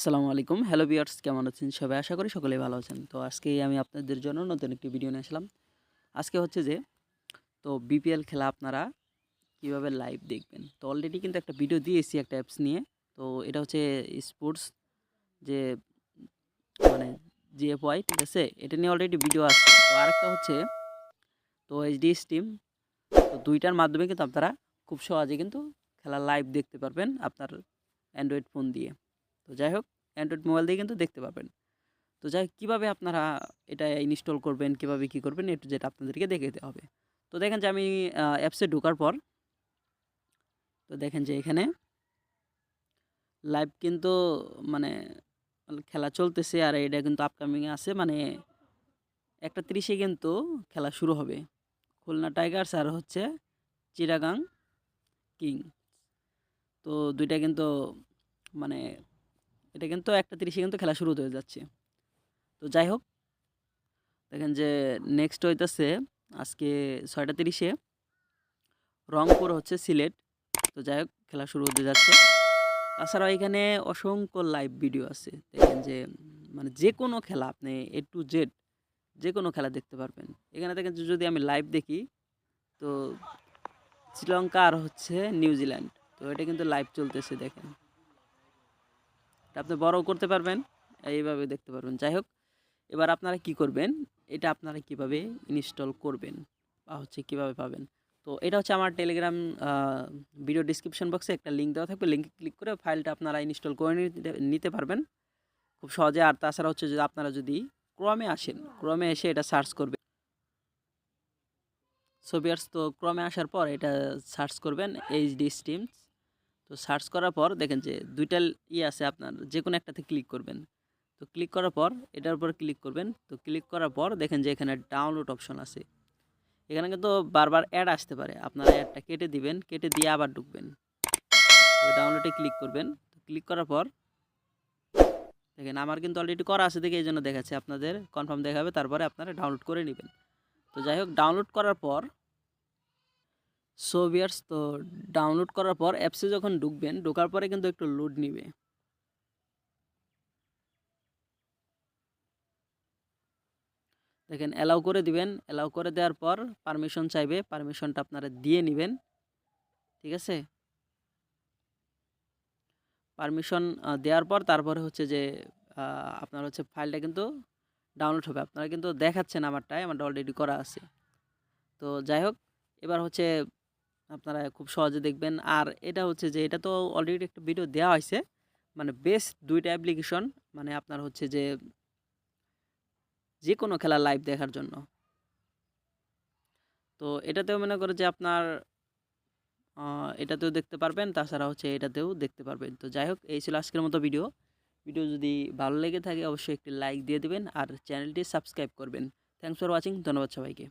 আসসালামু আলাইকুম। হ্যালো বিয়ার্স কেমন আছেন সবাই? আশা করি সকলেই ভালো আছেন। তো আজকে আমি আপনাদের জন্য নতুন একটি ভিডিও নিয়ে আসলাম। আজকে হচ্ছে যে, তো বিপিএল খেলা আপনারা কীভাবে লাইভ দেখবেন? তো অলরেডি কিন্তু একটা ভিডিও দিয়েছি একটা অ্যাপস নিয়ে। তো এটা হচ্ছে স্পোর্টস যে মানে জিএফওয়াই ঠিক আছে? এটা নিয়ে অলরেডি ভিডিও আছে। তো আরেকটা হচ্ছে, তো এইচডি স্টিম তো দুইটার মাধ্যমে কিন্তু আপনারা খুব সহজে কিন্তু খেলা লাইভ দেখতে পারবেন আপনার অ্যান্ড্রয়েড ফোন দিয়ে। তো যাই হোক অ্যান্ড্রয়েড মোবাইল দিয়ে কিন্তু দেখতে পাবেন তো যাই কীভাবে আপনারা এটা ইনস্টল করবেন, কীভাবে কী করবেন একটু যেটা আপনাদেরকে দেখে দিতে হবে। তো দেখেন যে আমি অ্যাপসে ঢোকার পর, তো দেখেন যে এখানে লাইভ কিন্তু মানে খেলা চলতেছে আর এটা কিন্তু আপকামিং আছে। মানে একটা তিরিশে কিন্তু খেলা শুরু হবে। খুলনা টাইগার্স আর হচ্ছে চিরাগাং কিং তো দুইটা কিন্তু মানে এটা কিন্তু একটা তিরিশে কিন্তু খেলা শুরু হয়ে যাচ্ছে। তো যাই হোক, দেখেন যে নেক্সট হইতেছে আজকে ছয়টা তিরিশে। রংপুর হচ্ছে সিলেট। তো যাই হোক, খেলা শুরু হতে যাচ্ছে। তাছাড়াও এখানে অসংখ্য লাইভ ভিডিও আছে। দেখেন যে মানে যে কোনো খেলা আপনি এ টু জেড যে কোনো খেলা দেখতে পারবেন। এখানে দেখেন যদি আমি লাইভ দেখি, তো শ্রীলঙ্কা আর হচ্ছে নিউজিল্যান্ড। তো এটা কিন্তু লাইভ চলতেছে, দেখেন। আপনি বড় করতে পারবেন, এইভাবে দেখতে পারবেন। যাই হোক, এবার আপনারা কি করবেন? এটা আপনারা কীভাবে ইনস্টল করবেন বা হচ্ছে কীভাবে পাবেন? তো এটা হচ্ছে আমার টেলিগ্রাম ভিডিও ডিসক্রিপশন বক্সে একটা লিঙ্ক দেওয়া থাকবে। লিঙ্কে ক্লিক করে ফাইলটা আপনারা ইনস্টল করে নিতে পারবেন। খুব সহজে। আর তাছাড়া হচ্ছে যে আপনারা যদি ক্রমে আসেন ক্রমে এসে এটা সার্চ করবেন সোভিয়ার্স তো ক্রমে আসার পর এটা সার্চ করবেন এইচডি স্টিমস তো সার্চ করার পর দেখেন যে দুইটা ইয়ে আছে আপনার যে কোনো একটাতে ক্লিক করবেন। তো ক্লিক করার পর, এটার উপর ক্লিক করবেন। তো ক্লিক করার পর দেখেন যে এখানে ডাউনলোড অপশন আছে। এখানে কিন্তু বারবার অ্যাড আসতে পারে। আপনারা অ্যাডটা কেটে দিবেন, কেটে দিয়ে আবার ঢুকবেন। ডাউনলোডে ক্লিক করবেন। তো ক্লিক করার পর দেখেন আমার কিন্তু অলরেডি করা আছে দেখে এই জন্য দেখাচ্ছে। আপনাদের কনফার্ম দেখাবে, তারপরে আপনারা ডাউনলোড করে নেবেন। তো যাই হোক ডাউনলোড করার পর সো বিয়ার্স, তো ডাউনলোড করার পর অ্যাপসে যখন ঢুকবেন, ঢোকার পরে কিন্তু একটু লোড নিবে। দেখেন অ্যালাউ করে দিবেন। অ্যালাউ করে দেওয়ার পর পারমিশন চাইবে। পারমিশনটা আপনারা দিয়ে নেবেন। ঠিক আছে? পারমিশন দেওয়ার পর তারপরে হচ্ছে যে আপনার হচ্ছে ফাইলটা কিন্তু ডাউনলোড হবে। আপনারা কিন্তু দেখাচ্ছেন আমারটায়, আমারটা অলরেডি করা আছে। তো যাই হোক, এবার হচ্ছে আপনারা খুব সহজে দেখবেন। আর এটা হচ্ছে যে, এটা তো অলরেডি একটা ভিডিও দেওয়া হয়েছে মানে বেস্ট দুইটা অ্যাপ্লিকেশন মানে আপনার হচ্ছে যে যে কোনো খেলা লাইভ দেখার জন্য। তো এটাতেও মনে করে যে আপনার এটাতেও দেখতে পারবেন, তাছাড়া হচ্ছে এটাতেও দেখতে পারবেন। তো যাই হোক, এই ছিল আজকের মতো ভিডিও ভিডিও যদি ভালো লেগে থাকে, অবশ্যই একটি লাইক দিয়ে দেবেন, আর চ্যানেলটি সাবস্ক্রাইব করবেন। থ্যাংকস ফর ওয়াচিং ধন্যবাদ সবাইকে।